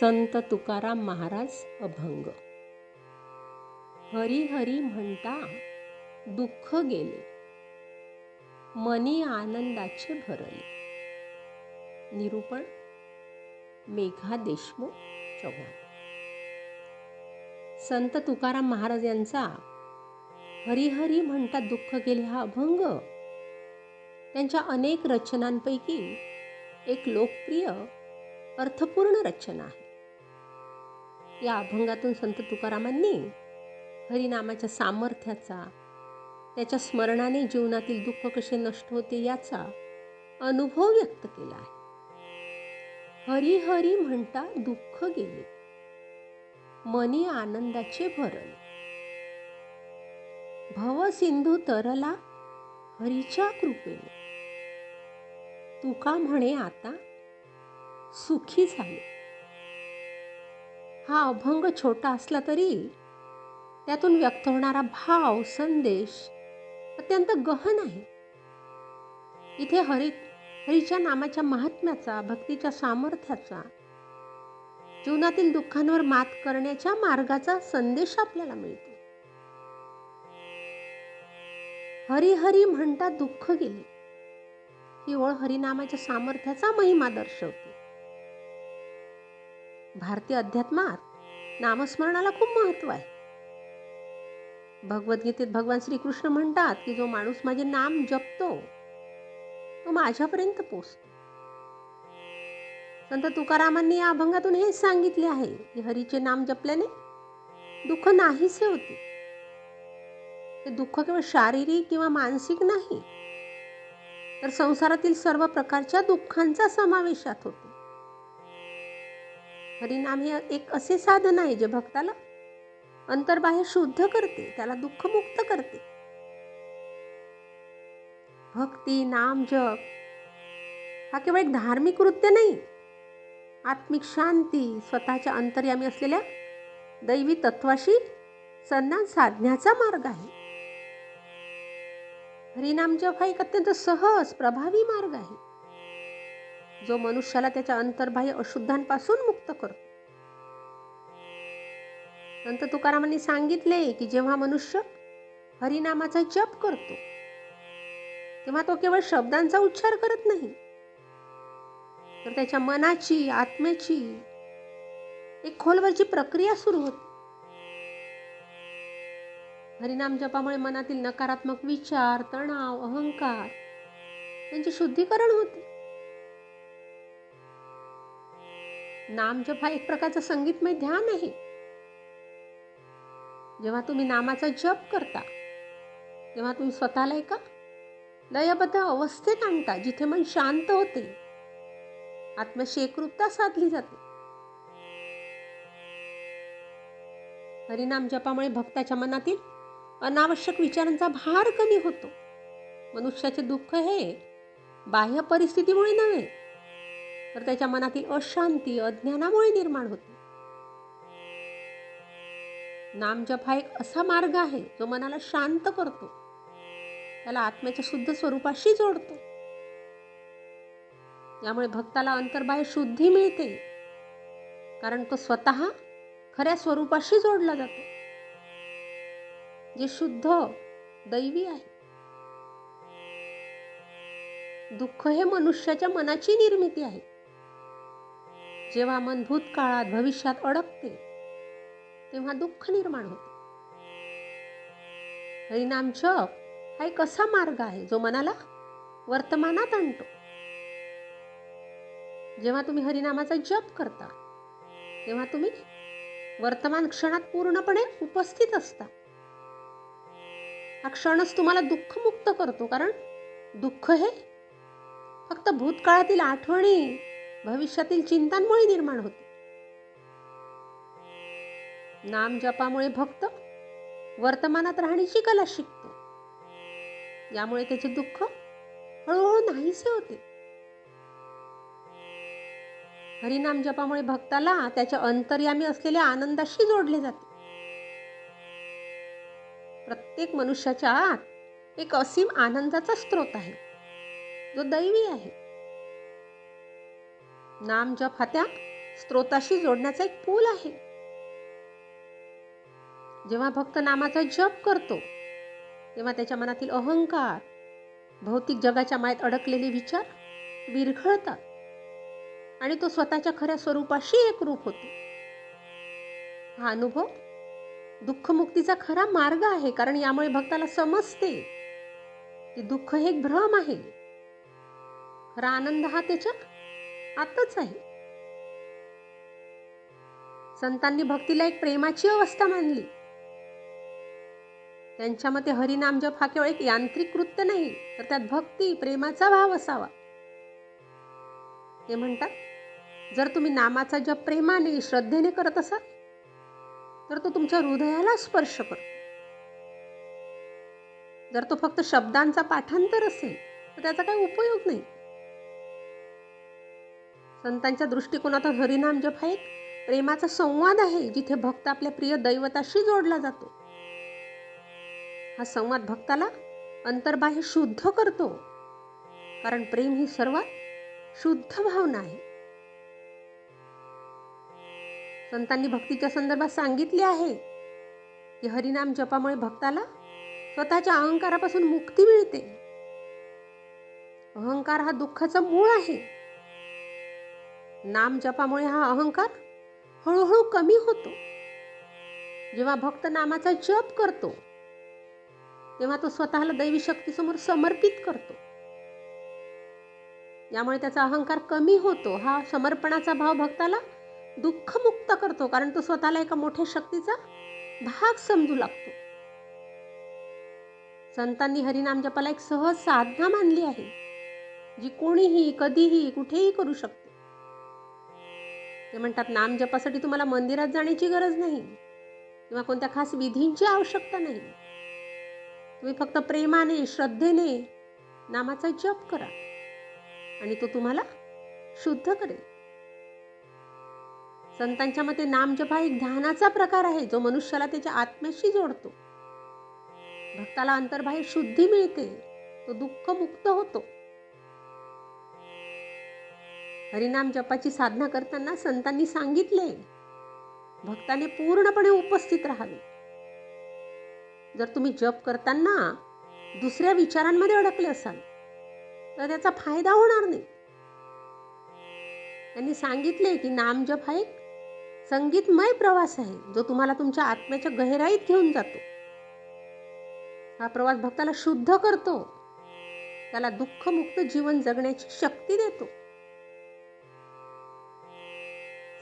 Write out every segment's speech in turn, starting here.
संत तुकाराम महाराज अभंग. हरी हरी म्हणता दुःख गेले. मनी आनंदाचे भरले. निरूपण मेघा देशमुख चव्हाण. संत तुकाराम महाराज यांचा हरिहरी म्हणता दुःख गेले हा अभंग. त्यांच्या अनेक रचनांपैकी एक लोकप्रिय अर्थपूर्ण रचना आहे. या अभंगातून संत तुकारामांनी हरिनामाच्या सामर्थ्याचा त्याच्या स्मरणाने जीवनातील दुःख कसे नष्ट होते याचा अनुभव व्यक्त केला आहे. हरी हरी म्हणता दुःख गेले मनी आनंदाचे भरण भव सिंधू तरला हरीच्या कृपेने. तुका म्हणे आता सुखी झाले. हा अभंग छोटा असला तरी त्यातून व्यक्त होणारा भाव संदेश अत्यंत गहन आहे. इथे हरी हरीच्या नामाच्या महात्म्याचा भक्तीच्या सामर्थ्याचा जीवनातील दुःखांवर मात करण्याच्या मार्गाचा संदेश आपल्याला मिळतो. हरी हरी म्हणता दुःख गेले. ही ओळ हरिनामाच्या सामर्थ्याचा महिमा दर्शवते. भारतीय अध्यात्मात नामस्मरणाला खूप महत्त्व आहे. भगवद्गीतेत भगवान श्रीकृष्ण म्हणतात की जो माणूस माझे नाम जपतो तो माझ्यापर्यंत पोचतो. संत तुकारामांनी या अभंगातून हेच सांगितले आहे की हरीचे नाम जपल्याने दुःख नाहीसे होते. ते दुःख केवळ शारीरिक किंवा मानसिक नाही तर संसारातील सर्व प्रकारच्या दुःखांचा समावेशात होतो. हरिनाम हे एक असे साधन आहे जे भक्ताला अंतर्बाह्य शुद्ध करते त्याला दुःखमुक्त करते. भक्ती नाम जप हा केवळ एक धार्मिक कृत्य नाही. आत्मिक शांती स्वतःच्या अंतर्यामी असलेल्या दैवी तत्वाशी संधान साधण्याचा मार्ग आहे. हरिनाम जप हा एक अत्यंत सहज प्रभावी मार्ग आहे. जो मनुष्याला त्याच्या अंतर्बाह्य अशुद्धांपासून मुक्त करतो. संत तुकारामांनी सांगितले की जेव्हा मनुष्य हरिनामाचा जप करतो तेव्हा तो केवळ शब्दांचा उच्चार करत नाही तर त्याच्या मनाची आत्म्याची एक खोलवरची प्रक्रिया सुरू होते. हरिनाम जपामुळे मनातील नकारात्मक विचार तणाव अहंकार यांचे शुद्धीकरण होते. नाम जप हा एक प्रकारचा संगीतमय ध्यान आहे. जेव्हा तुम्ही नामाचा जप करता तेव्हा तुम्ही स्वतःला एका लयबद्ध अवस्थेत आणता जिथे मन शांत होते. आत्मशी एकरूपता साधली जाते. हरिनाम जपामुळे भक्ताच्या मनातील अनावश्यक विचारांचा भार कमी होतो. मनुष्याचे दुःख हे बाह्य परिस्थितीमुळे नव्हे तर त्याच्या मनातील अशांती अज्ञानामुळे निर्माण होते. नामजप हा एक असा मार्ग आहे जो मनाला शांत करतो. त्याला आत्म्याच्या शुद्ध स्वरूपाशी जोडतो. यामुळे भक्ताला अंतर्बाह्य शुद्धी मिळते. कारण तो स्वतः खऱ्या स्वरूपाशी जोडला जातो. जे शुद्ध दैवी आहे. दुःख हे मनुष्याच्या मनाची निर्मिती आहे. जेव्हा मन भूतकाळात भविष्यात अडकते तेव्हा दुःख निर्माण होते. हरिनाम जप हा एक असा मार्ग आहे जो मनाला वर्तमानात आणतो. जेव्हा तुम्ही हरिनामाचा जप करता तेव्हा तुम्ही वर्तमान क्षणात पूर्णपणे उपस्थित असता. हा क्षणच तुम्हाला दुःखमुक्त करतो कारण दुःख हे फक्त भूतकाळातील आठवणी भविष्यातील चिंतांमुळे निर्माण होते. नाम जपामुळे भक्त वर्तमानात राहण्याची कला शिकतो. यामुळे त्याचे दुःख हळूहळू नाहीसे होते. हरिनाम जपामुळे भक्ताला त्याच्या अंतर्यामी असलेल्या आनंदाशी जोडले जाते. प्रत्येक मनुष्याच्या आत एक असीम आनंदाचा स्रोत आहे. जो दैवी आहे. नाम जप हा त्या स्त्रोताशी जोडण्याचा एक पूल आहे. जेव्हा भक्त नामाचा जप करतो तेव्हा त्याच्या मनातील अहंकार भौतिक जगाच्या मायेत अडकलेले विचार विरघळतात आणि तो स्वतःच्या खऱ्या स्वरूपाशी एक रूप होतो. हा अनुभव दुःखमुक्तीचा खरा मार्ग आहे कारण यामुळे भक्ताला समजते की दुःख हे एक भ्रम आहे. खरा आनंद हा त्याच्या आताच आहे. संतांनी भक्तीला एक प्रेमाची अवस्था मानली. त्यांच्या मते हरिनाम जप हा केवळ एक यांत्रिक कृत्य नाही तर त्यात भक्ती प्रेमाचा भाव असावा. ते म्हणतात जर तुम्ही नामाचा जप प्रेमाने श्रद्धेने करत असाल तर तो तुमच्या हृदयाला स्पर्श करतो. जर तो फक्त शब्दांचा पाठांतर असेल तर त्याचा काही उपयोग नाही. संतांच्या दृष्टिकोनातून हरिनाम जप हा एक प्रेमाचा संवाद आहे जिथे भक्त आपल्या प्रिय दैवताशी जोडला जातो. हा संवाद भक्ताला अंतर्बाह्य शुद्ध करतो. कारण प्रेम ही सर्वात शुद्ध भावना आहे. संतांनी भक्तीच्या संदर्भात सांगितले आहे की हरिनाम जपामुळे भक्ताला स्वतःच्या अहंकारापासून मुक्ती मिळते. अहंकार हा दुःखाचा मूळ आहे. नाम जपामुळे हा अहंकार हळूहळू कमी होतो. जेव्हा भक्त नामाचा जप करतो तेव्हा तो स्वतःला दैवी शक्तीसमोर समर्पित करतो. यामुळे त्याचा अहंकार कमी होतो. हा समर्पणाचा भाव भक्ताला दुःखमुक्त करतो कारण तो स्वतःला एका मोठ्या शक्तीचा भाग समजू लागतो. संतांनी हरिनाम जपाला एक सहज साधना मानली आहे जी कोणीही कधीही कुठेही करू शकते. ते म्हणतात नामजपासाठी तुम्हाला मंदिरात जाण्याची गरज नाही. किंवा कोणत्या खास विधींची आवश्यकता नाही. तुम्ही फक्त प्रेमाने श्रद्धेने नामाचा जप करा. आणि तो तुम्हाला शुद्ध करेल. संतांच्या मते नामजप हा एक ध्यानाचा प्रकार आहे जो मनुष्याला त्याच्या आत्म्याशी जोडतो. भक्ताला अंतर्बाह्य शुद्धी मिळते तो दुःख मुक्त होतो. हरिनाम जपाची साधना करताना संतांनी सांगितले. भक्ताने पूर्णपणे उपस्थित राहावे. जर तुम्ही जप करताना दुसऱ्या विचारांमध्ये अडकले असाल तर त्याचा फायदा होणार नाही. त्यांनी सांगितले की नाम जप हा एक संगीतमय प्रवास आहे जो तुम्हाला तुमच्या आत्म्याच्या गहराईत घेऊन जातो. हा प्रवास भक्ताला शुद्ध करतो. त्याला दुःखमुक्त जीवन जगण्याची शक्ती देतो.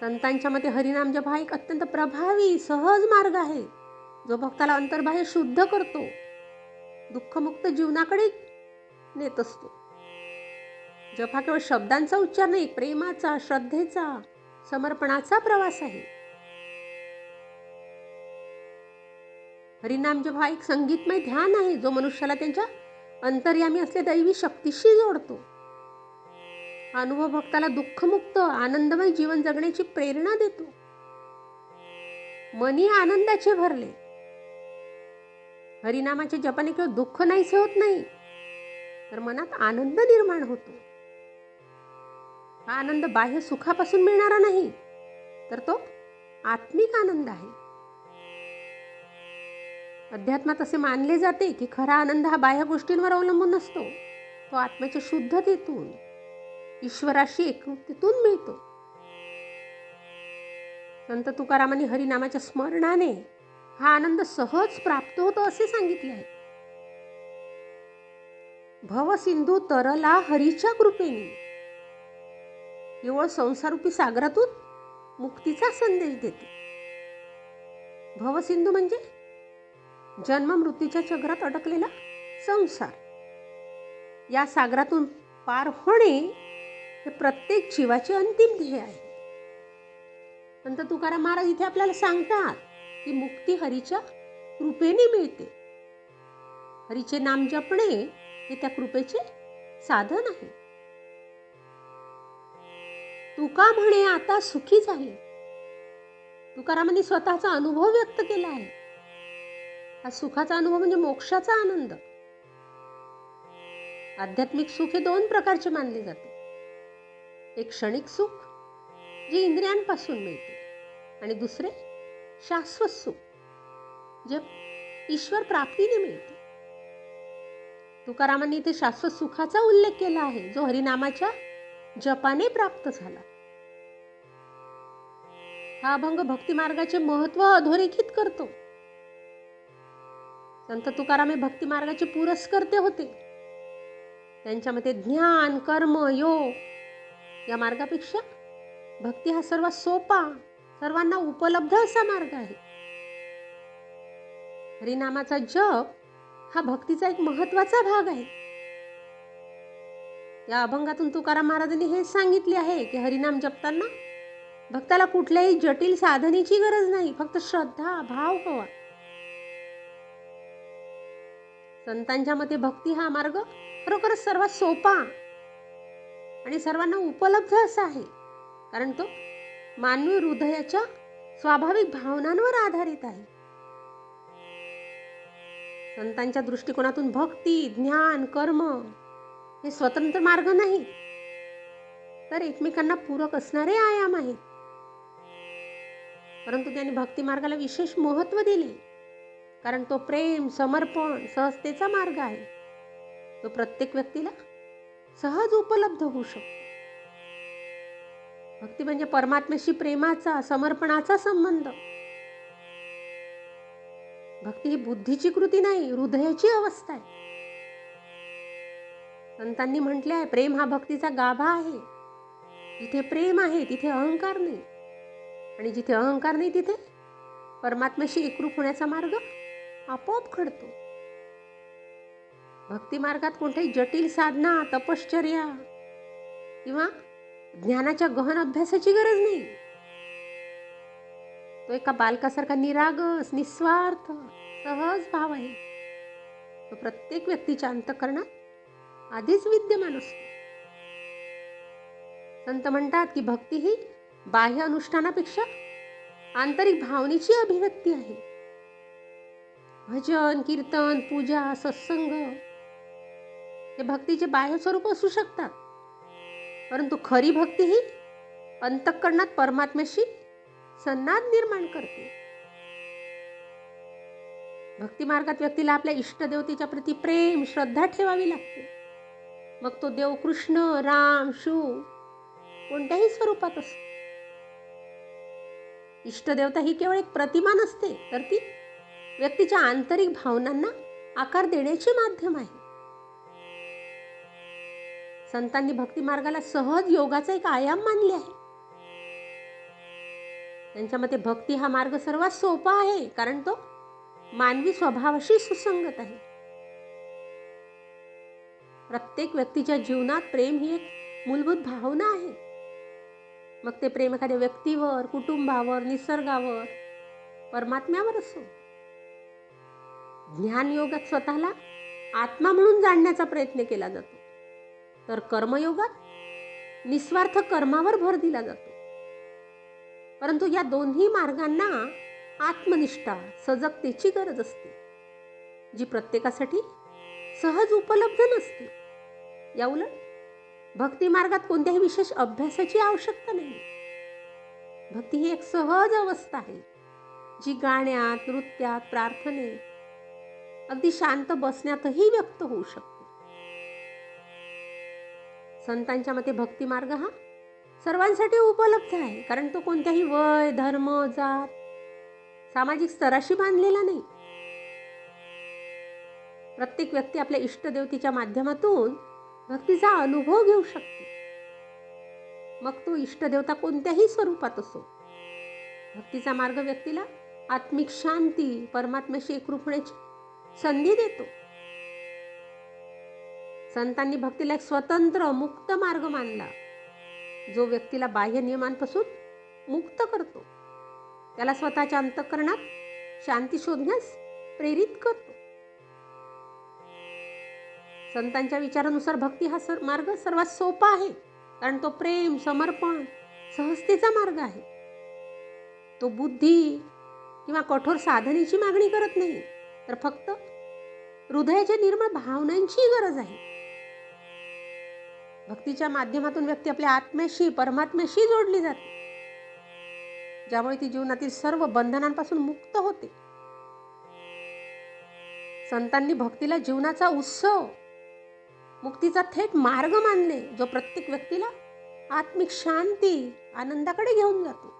संतांच्या मते हरिनाम जप हा एक अत्यंत प्रभावी सहज मार्ग आहे. जो भक्ताला अंतर्बाह्य शुद्ध करतो. दुःखमुक्त जीवनाकडे नेत असतो. जप हा केवळ शब्दांचा उच्चार नाही प्रेमाचा श्रद्धेचा समर्पणाचा प्रवास आहे. हरिनाम जप हा एक संगीतमय ध्यान आहे जो मनुष्याला त्यांच्या अंतर्यामी असलेल्या दैवी शक्तीशी जोडतो. अनुभव भक्ताला दुःखमुक्त आनंदमय जीवन जगण्याची प्रेरणा देतो. मनी आनंदाचे भरले. हरिनामाचे जपाने केवळ दुःख नाहीसे होत नाही तर मनात आनंद निर्माण होतो. हा आनंद बाह्य सुखापासून मिळणारा नाही तर तो आत्मिक आनंद आहे. अध्यात्मात असे मानले जाते की खरा आनंद हा बाह्य गोष्टींवर अवलंबून नसतो तो आत्म्याच्या शुद्धतेतून ईश्वराशी एकरूपतेतून मिळतो. संत तुकारामांनी हरिनामाच्या स्मरणाने हा आनंद सहज प्राप्त होतो असे सांगितले आहे. भवसिंधू तरला हरीच्या कृपेने. केवळ संसारूपी सागरातून मुक्तीचा संदेश देते. भवसिंधू म्हणजे जन्म मृत्यूच्या चक्रात अडकलेला संसार. या सागरातून पार होणे हे प्रत्येक जीवाचे अंतिम ध्येय आहे. संत तुकाराम महाराज इथे आपल्याला सांगतात की मुक्ती हरीच्या कृपेने मिळते. हरीचे नाम जपणे हे त्या कृपेचे साधन आहे. तुका म्हणे आता सुखी झाले. तुकारामांनी स्वतःचा अनुभव व्यक्त केला आहे. हा सुखाचा अनुभव म्हणजे मोक्षाचा आनंद. आध्यात्मिक सुख हे दोन प्रकारचे मानले जाते. एक क्षणिक सुख जे इंद्रियांपासून मिळते. आणि दुसरे शाश्वत सुख जे ईश्वर प्राप्तीने मिळते. तुकारामांनी इथे शाश्वत सुखाचा उल्लेख केला आहे जो हरिनामाच्या जपाने प्राप्त झाला. हा अभंग भक्ती मार्गाचे महत्त्व अधोरेखित करतो. संत तुकाराम हे भक्ती मार्गाचे पुरस्कर्ते होते. त्यांच्या मते ज्ञान कर्म योग या मार्गापेक्षा भक्ती हा सर्वात सोपा सर्वांना उपलब्ध असा मार्ग आहे. हरिनामाचा जप हा भक्तीचा एक महत्त्वाचा भाग आहे. या अभंगातून तुकाराम महाराजांनी हे सांगितले आहे की हरिनाम जपताना भक्ताला कुठल्याही जटिल साधनेची गरज नाही फक्त श्रद्धा भाव हवा. संतांच्या मते भक्ती हा मार्ग खरोखरच सर्वात सोपा आणि सर्वांना उपलब्ध असा आहे. कारण तो मानवी हृदयाच्या स्वाभाविक भावनांवर आधारित आहे. संतांच्या दृष्टिकोनातून भक्ती ज्ञान कर्म हे स्वतंत्र मार्ग नाही. तर एकमेकांना पूरक असणारे आयाम आहेत. परंतु त्यांनी भक्ती मार्गाला विशेष महत्त्व दिले. कारण तो प्रेम समर्पण सहजतेचा मार्ग आहे. तो प्रत्येक व्यक्तीला सहज उपलब्ध होऊ शकतो. भक्ती म्हणजे परमात्म्याशी प्रेमाचा समर्पणाचा संबंध. भक्ती ही बुद्धीची कृती नाही हृदयाची अवस्था आहे. संतांनी म्हटले आहे प्रेम हा भक्तीचा गाभा आहे. जिथे प्रेम आहे तिथे अहंकार नाही. आणि जिथे अहंकार नाही तिथे परमात्म्याशी एकरूप होण्याचा मार्ग आपोआप घडतो. भक्तिमार्गात कोणत्याही जटिल साधना तपश्चर्या किंवा ज्ञानाच्या गहन अभ्यासाची गरज नाही. तो एका बालकासारखा निरागस निस्वार्थ सहज भाव आहे. तो प्रत्येक व्यक्तीच्या अंतकरणात आधीच विद्यमान असतो. संत म्हणतात की भक्ती ही बाह्य अनुष्ठानापेक्षा आंतरिक भावनेची अभिव्यक्ती आहे. भजन कीर्तन पूजा सत्संग हे भक्तीचे बाह्य स्वरूप असू शकतात. परंतु खरी भक्ती ही अंतःकरणात परमात्म्याशी संनाद निर्माण करते. भक्ती मार्गात व्यक्तीला आपल्या इष्टदेवतेच्या प्रती प्रेम श्रद्धा ठेवावी लागते. मग तो देव कृष्ण राम शिव कोणत्याही स्वरूपात असतो. इष्टदेवता ही केवळ एक प्रतिमा नसते तर ती व्यक्तीच्या आंतरिक भावनांना आकार देण्याचे माध्यम आहे. संतांनी भक्ती मार्गाला सहज योगाचा एक आयाम मानले आहे. त्यांच्या मते भक्ती हा मार्ग सर्वात सोपा आहे कारण तो मानवी स्वभावाशी सुसंगत आहे. प्रत्येक व्यक्तीच्या जीवनात प्रेम ही एक मूलभूत भावना आहे. मग ते प्रेम एखाद्या व्यक्तीवर कुटुंबावर निसर्गावर परमात्म्यावर असो. ज्ञान योगात स्वतःला आत्मा म्हणून जाणण्याचा प्रयत्न केला जातो. तर कर्मयोगात निस्वार्थ कर्मावर भर दिला जातो. परंतु या दोन्ही मार्गांना आत्मनिष्ठा सजगतेची गरज असते जी प्रत्येकासाठी सहज उपलब्ध नसते. या उलट भक्ती मार्गात कोणत्याही विशेष अभ्यासाची आवश्यकता नाही. भक्ती ही एक सहज अवस्था आहे जी गाण्यात नृत्यात प्रार्थनेत अगदी शांत बसण्यातही व्यक्त होऊ शकते. संतांच्या मते भक्ती मार्ग हा सर्वांसाठी उपलब्ध आहे कारण तो कोणत्याही वय धर्म जात सामाजिक स्तराशी बांधलेला नाही. प्रत्येक व्यक्ती आपल्या इष्टदेवतेच्या माध्यमातून भक्तीचा अनुभव घेऊ शकते. मग तो इष्टदेवता कोणत्याही स्वरूपात असो. भक्तीचा मार्ग व्यक्तीला आत्मिक शांती परमात्म्याशी एकरूप होण्याची संधी देतो. संतांनी भक्तीला एक स्वतंत्र मुक्त मार्ग मानला. जो व्यक्तीला बाह्य नियमांपासून मुक्त करतो त्याला स्वतःच्या अंतकरणात शांती शोधण्यास प्रेरित करतो. संतांच्या विचारानुसार भक्ती हा सर मार्ग सर्वात सोपा आहे कारण तो प्रेम समर्पण सहजतेचा मार्ग आहे. तो बुद्धी किंवा कठोर साधनेची मागणी करत नाही तर फक्त हृदयाच्या निर्मळ भावनांची गरज आहे. भक्तीच्या माध्यमातून व्यक्ती आपल्या आत्म्याशी परमात्म्याशी जोडली जाते. ज्यामुळे ती जीवनातील सर्व बंधनांपासून मुक्त होते. संतांनी भक्तीला जीवनाचा उत्सव मुक्तीचा थेट मार्ग मानले जो प्रत्येक व्यक्तीला आत्मिक शांती आनंदाकडे घेऊन जातो.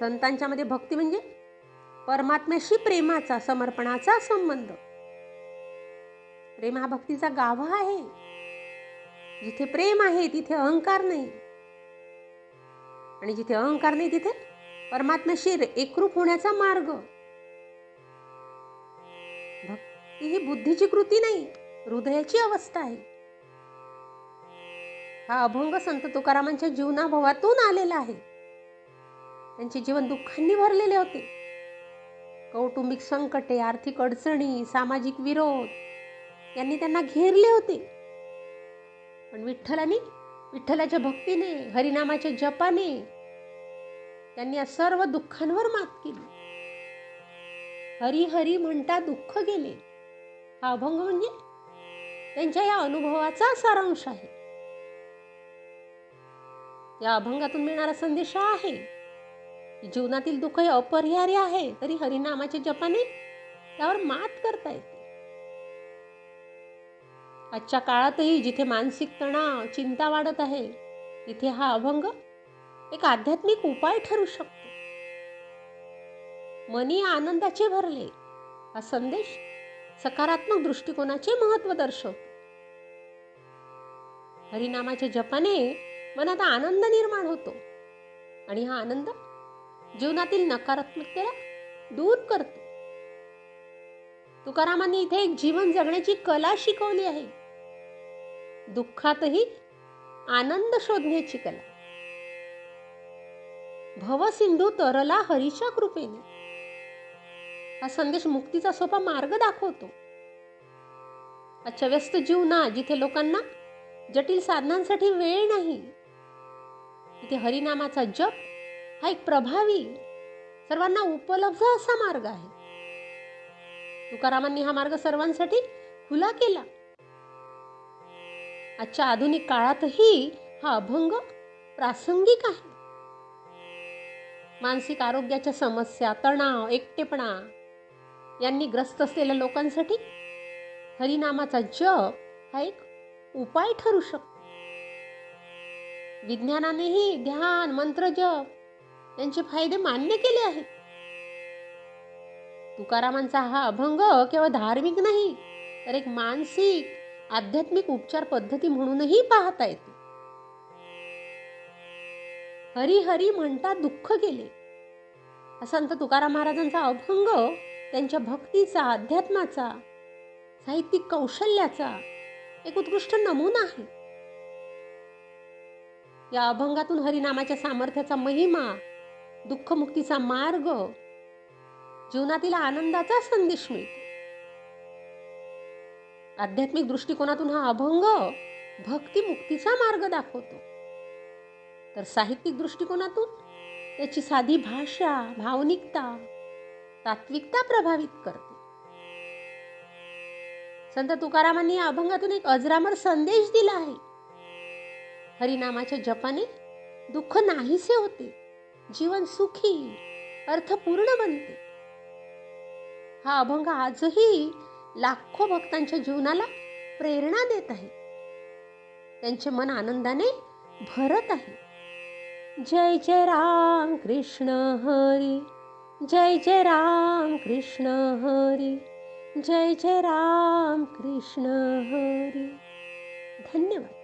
संतांच्या मध्ये भक्ती म्हणजे परमात्म्याशी प्रेमाचा समर्पणाचा संबंध. प्रेम हा भक्तीचा गाभा आहे. जिथे प्रेम आहे तिथे अहंकार नाही. आणि जिथे अहंकार नाही तिथे परमात्म्याशी एकरूप होण्याचा मार्ग. भक्ती ही बुद्धीची कृती नाही हृदयाची अवस्था आहे. हा अभंग संत तुकारामांच्या जीवनाभवातून आलेला आहे. त्यांचे जीवन दुःखांनी भरलेले होते. कौटुंबिक संकटे आर्थिक अडचणी सामाजिक विरोध यांनी त्यांना घेरले होते. पण विठ्ठलाने विठ्ठलाच्या भक्तीने हरिनामाच्या जपाने त्यांनी या सर्व दुःखांवर मात केली. हरी हरी म्हणता दुःख गेले. हा अभंग म्हणजे त्यांच्या या अनुभवाचा सारांश आहे. या अभंगातून मिळणारा संदेश आहे की जीवनातील दुःख हे अपरिहार्य आहे तरी हरिनामाच्या जपाने त्यावर मात करता येते. आजच्या काळातही जिथे मानसिक तणाव चिंता वाढत आहे तिथे हा अभंग एक आध्यात्मिक उपाय ठरू शकतो. मनी आनंदाचे भरले हा संदेश सकारात्मक दृष्टिकोनाचे महत्त्व दर्शवतो. हरिनामाच्या जपाने मनात आनंद निर्माण होतो आणि हा आनंद जीवनातील नकारात्मकतेला दूर करतो. तुकारामांनी इथे एक जीवन जगण्याची कला शिकवली आहे. दुःखातही आनंद शोधण्याची कला. भवसिंधू तरला हरीच्या कृपेने. हा संदेश मुक्तीचा सोपा मार्ग दाखवतो. अच्छा व्यस्त जीवना जिथे लोकांना जटिल साधनांसाठी वेळ नाही. तिथे हरिनामाचा जप हा एक प्रभावी सर्वांना उपलब्ध असा मार्ग आहे. तुकारामांनी हा मार्ग सर्वांसाठी खुला केला. आजच्या आधुनिक काळातही हा अभंग प्रासंगिक आहे. मानसिक आरोग्याच्या समस्या तणाव एकटेपणा यांनी ग्रस्त असलेल्या लोकांसाठी हरिनामाचा जप हा एक उपाय ठरू शकतो. विज्ञानानेही ध्यान मंत्र जप यांचे फायदे मान्य केले आहेत. तुकारामांचा हा अभंग केवळ धार्मिक नाही तर एक मानसिक आध्यात्मिक उपचार पद्धती म्हणूनही पाहता येते. हरी हरी म्हणता दुःख गेले. संत तुकाराम महाराजांचा अभंग त्यांच्या भक्तीचा अध्यात्माचा साहित्यिक कौशल्याचा एक उत्कृष्ट नमुना आहे. या अभंगातून हरिनामाच्या सामर्थ्याचा महिमा दुःखमुक्तीचा मार्ग जीवनातील आनंदाचा संदेश मिळतो. आध्यात्मिक दृष्टिकोनातून हा अभंग भक्तिमुक्तीचा मार्ग दाखवतो. तर साहित्यिक दृष्टिकोनातून त्याची साधी भाषा भावनिकता तात्विकता प्रभावित करते. संत तुकारामांनी या अभंगातून एक अजरामर संदेश दिला आहे. हरिनामाच्या जपाने दुःख नाहीसे होते जीवन सुखी अर्थपूर्ण बनते. हा अभंग आजही लाखो भक्तांच्या जीवनाला प्रेरणा देत आहे. त्यांचे मन आनंदाने भरत आहे. जय जय राम कृष्ण हरी जय जय राम कृष्ण हरी जय जय राम कृष्ण हरी. धन्यवाद.